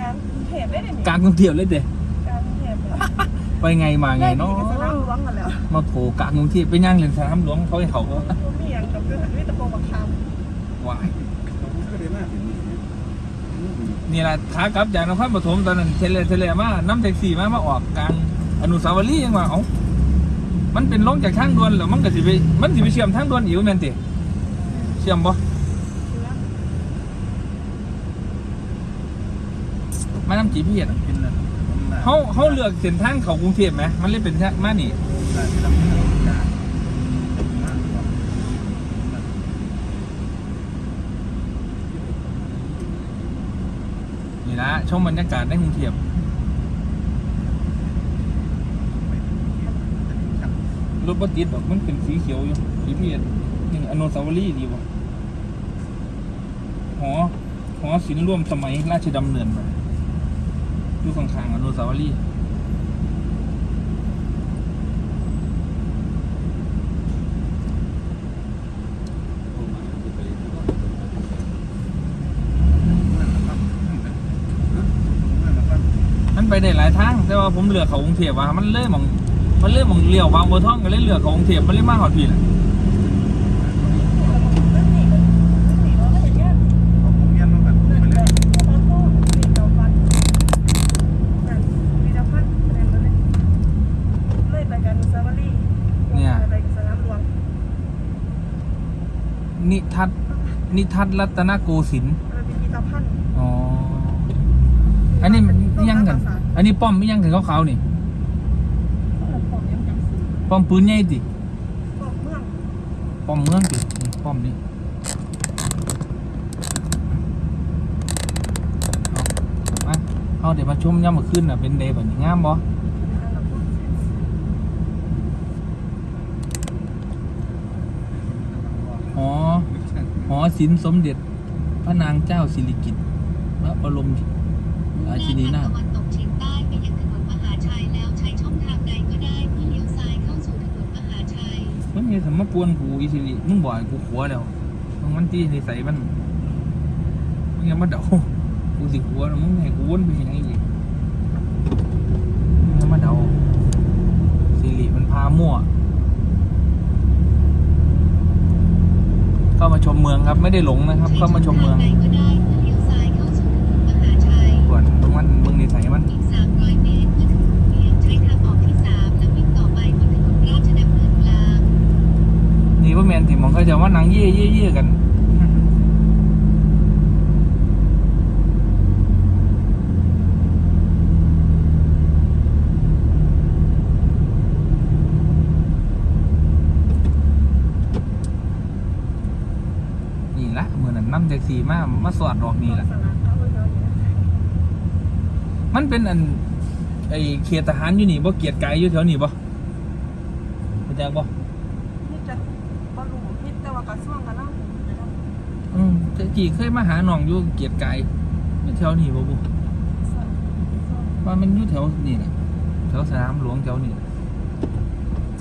การกรุงเทพได้เลยนี่กลางกรุงเทพเลยเด้การกรุงเทพเนี่ยไปไงมาไงเนาะได้ดีกับสนามหลวงกันแล้วมาโผล่กลางกรุงเทพไปย่างเล่นสนามหลวงเขาให้เขาก็ผมมีอย่างกับเรื่องวิตาโปบักควายก็ได้มากเป็นนี่แหละขากลับจากนครปฐมตอนนั้นเทเลเทเลมาน้ำแท็กซี่มามาออกกลางอนุสาวรีย์ยังว่าเอ้ามันเป็นลงจากทางด่วนแล้วมันก็สิไปมันสิไปเชื่อมทางด่วนอีกแม่นติเชื่อมบ่ำเชื้อ มาน้ำจีพีอะกินนะเขาเขาเลือกเส้นทางเขากรุงเทพไหมมันเลยเป็นทางมานี่ได้ที่ทำให้เราการมากกว่านี่ละชมบรรยากาศในกรุงเทพรถบัสติดดอกมันเป็นสีเขียวอยู่จีพีนี่อนุสาวรีย์ดีบ่หอหอศิลป์ร่วมสมัยราชดำเนินไป อยู่ข้างๆอนุสาวรีย์มันไปได้หลายทางแต่ว่าผมเลือกเขากรุงเทพว่ามันเลื่อยมองมันเลื่อยมองเลี้ยวบางบัวทองก็เลยเลือกเขากรุงเทพมันเลยมาหอดพี่แหละ มันหนีมันหนีรถก็อย่างเงี้ย ผมเรียนมาแบบ เดิน ไป เล เลย ยโอ้โหมีเตาฟันนั่นมีเตาฟันเดินเลยเลยไปกันซาบารีไปสนามหลวง นิทัศน์นิทัศน์รัตนโกสินทร์เลยเป็นมีเตาพันอ๋อ อันนี้มันยังกัน อันนี้ป้อมไม่ยังกันขาวๆนี่ ของยังจำสีป้อมปืนใหญ่ติ ของเมืองป้อมเมืองตินี่ป้อมนี้เอามาเอาเดี๋ยวมาชมย่ำมาขึ้นอะเป็นเดย์แบบนี้งามบ่หอ หอศิลป์สมเด็จพระนางเจ้าสิริกิติ์พระบรมราชินีนาถตะวันตกเฉียงใต้ไปยังถนนมหาชัยแล้วใช้ช่องทางใดก็ได้เพื่อเลี้ยวซ้ายเข้าสู่ถนนมหาชัยมันมีสมมาปวนกูอีสิริมึงบ่อยกูขัวแล้วมึงมันที่นิสัยมันมึงอยังมาเดากูสิขัวแล้วมึงให้กูวนไปเห็นยังอีกมึงอยังมาเดาสิริมันพามั่ว เข้ามาชมเมืองครับ ไม่ได้หลงนะครับ เข้ามาชมเมืองใช้ช่ทางใดก็ได้เพื่อเลี้ยวซ้ายเข้าสู่ถนนมหาชัยส่วนมึงมันมึงนิสัยมันอีก300เมตรเมื่อถึงวงเวียนใช้ทางออกที่3แล้ววิ่งต่อไปบนถนนราชดำเนินกลางนี่ว่าแมนติมองเขาจะว่าหนังเย่เย่เย่กัน นี่ละเมื่อนั้นนั่งแท็กซี่มามาสอดดอกนี่ละสนามเขาเลยเขาอย่างเงี้ยมันเป็นอันไอเขตทหารอยู่นี่บ่เกียรติกายอยู่แถวนี่บ่เข้าใจบ่นี่จะบอลลูนนี่แต่ว่ากระทรวงกันนั่งจะต้องอืมแต่จีเคยมาหาน้องอยู่เกียรติกายอยู่แถวนี่บ่บุสร้างว่ามันอยู่แถวนี่แหละแถวสนามหลวงแถวนี่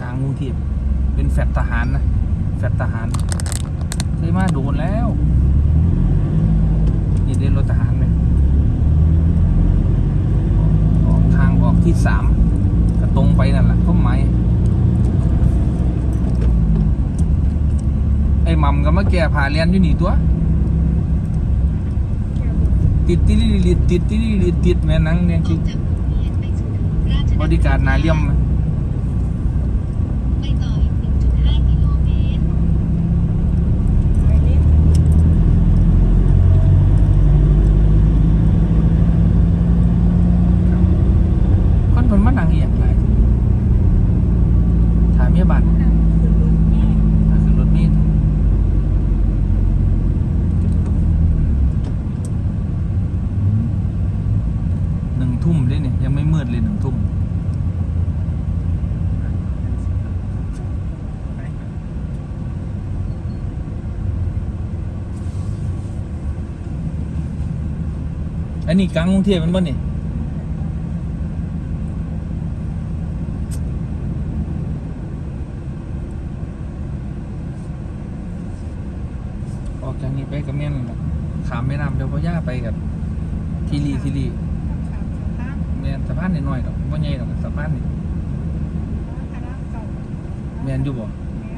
กลางกรุงเทพเป็นแฟลตทหารนะแฟลตทหาร เคยมาโดนแล้วนี่เดินรถทหารไหมออกทางออกที่สามก็ตรงไปนั่นแหละต้นไม้ไอ้มัมก็มาแก่ผ่าเรียนอยู่นี่ตัวติดติดติดติดติดติดติดแม่นังเนี่ยคืออกจากวงเวียนไปสู่ถนนราชดำเนินบริการนาเลี่ยม ไปต่ออีก 1.5 กิโลเมตร ไอ้นี่ คนเพิ่นมานั่งเอียงหลายถามเมียบ้าน นั่งคือรถนี่ ถ้าขึ้นรถเมล์หนึ่งทุ่มเลยเนี่ยยังไม่มืดเลยหนึ่งทุ่ม อันนี้กลางกรุงเทพแมันบ่นี่ออกจากนี้ไปกับแม่นนแหละขามแม่น้ำเดี๋ยวพ่อย่าไปกับทีรีทีรีสามสิบห้าแมนสะพานน้อยๆดอกบ่ใหญ่ดอกสะพานนี่คณะเก่าแมนอยู่บ่ แม่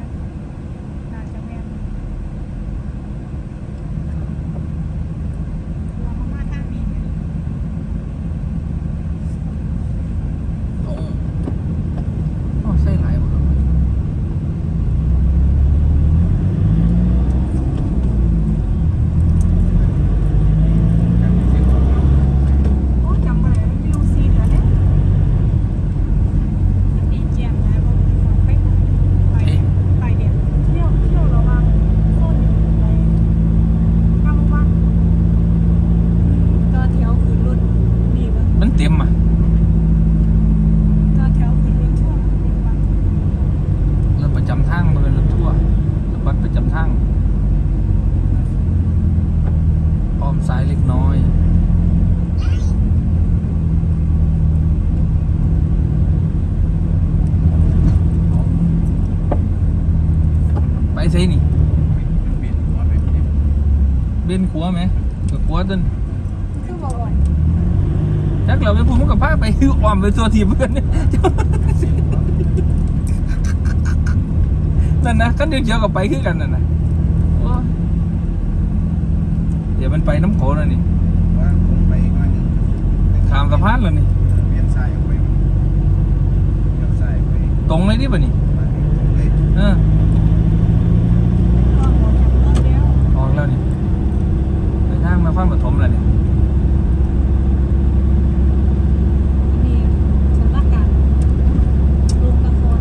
น่าจะแม่รวมมาทางนี้เนี่ย โอ้โอ้ใส่หลายบ่ครับ โอ้จำบ่ได้ไม่รู้ซีเดือนเนี่ยมันดีเจียมนะบ่มีคนไปไปไปเดี๋ยวเที่ยวเที่ยวระวังโซนไปกำวังต่อแถวขึ้นรถมีบ่ มัน เต็มอะต่อแถวขึ้นรถทั่วมีบ่รถประจำทางมันเป็นรถทั่วร์รถบัสประจำทางอ้อมซ้ายเล็กน้อยไปใส่นี่เปลี่ยนหัวไปเปลี่ยนเบนขัวไหมกับขัวต้นคือบ่อ่อน จักเราไปพูดมันกับพาไปอ้อมไปตัวทีเพื่อนเนี่ยนั่นนะกันเดียวเกี่ยวกับไปคือกันนั่นนะโอ้ยเดี๋ยวมันไปน้ำโขงแล้วนี่ว่าคงไปว่าหนึ่งข้ามสะพานแล้วนี่เปลี่ยนซ้ายออกไปเลี้ยวซ้ายไปตรงเลยดิบ่นี่มาตรงเลยเออก็หัวแข็งเริ่มแล้วออกแล้วนี่เดินทางมาฟังปฐมแล้วนี่นี่สำนักงานลงละคร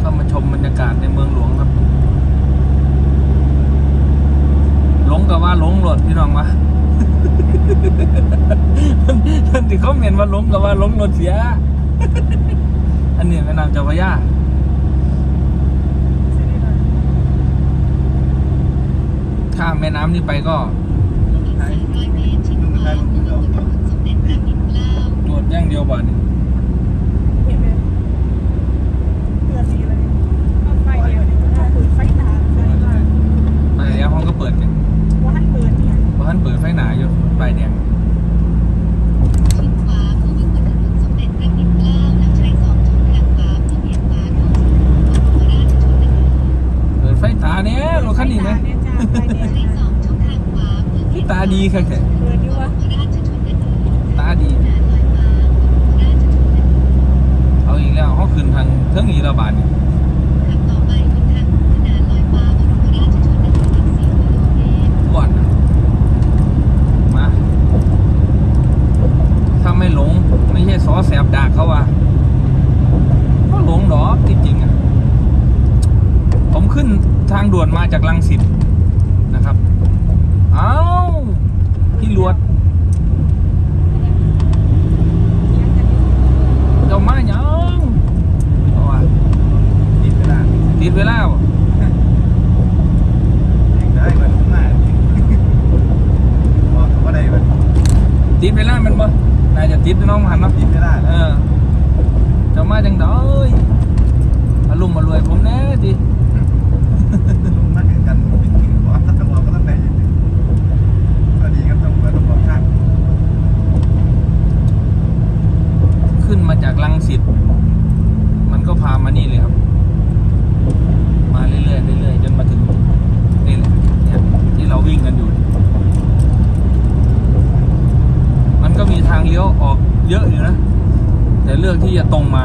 เข้ามาชมบรรยากาศในเมืองหลวงครับ หลงกับว่าหลงหลด พี่น้องวะท่านที่เขาเมนว่าหลงกับว่าหลงหลดเสีย อันนี้แม่น้ำเจ้าพระยาสิได้เลยข้ามแม่น้ำนี้ไปก็อีก400เมตรชิดขวามุ่งหน้าบนถนนสมเด็จพระปิ่นเกล้าตรวจอย่างเดียวบ่านี่เเพื่อเบี่ยงขวตาดีค่ะแกเปิดอยู่วะบรมราชชนนีตาดีหนาลอยฟ้าบรมราชชนนีเอาอีกแล้วเขาขึ้นทางเครื่องอีระบาดนี่ขับต่อไปบนทางคู่ขนานลอยฟ้าบรมราชชนนีอีก4กิโลเมตร อ้วนอะมา ถ้าไม่หลง ไม่ใช่ซอแสบดากเขาว่าก็หลงดอกจริงๆอะ ผมขึ้นทางด่วนมาจากลังสิตนะครับ เอ้า พี่ลวด เจ้ามาหยังเพราะว่า ติดเวลา ติดเวลาบ่ เองได้มันมาบอกว่าได้มัน ติดเวลาแมันบ่น่าจะติดน้องหันเนาะ ติดเวลา เออเจ้ามาจังดอยอารมณ์มารวยผมแน่ดิลงมาถึงกันปิดถึงหัวต้องบอกก็ต้องได้พอดีครับต้องเปิดต้องบอกข้างขึ้นมาจากลังสิตมันก็พามานี่เลยครับ มาเรื่อยๆเรื่อยๆจนมาถึงนี่แหละเนี่ยที่เราวิ่งกันอยู่ มันก็มีทางเลี้ยวออกเยอะอยู่นะ แต่เลือกที่จะตรงมา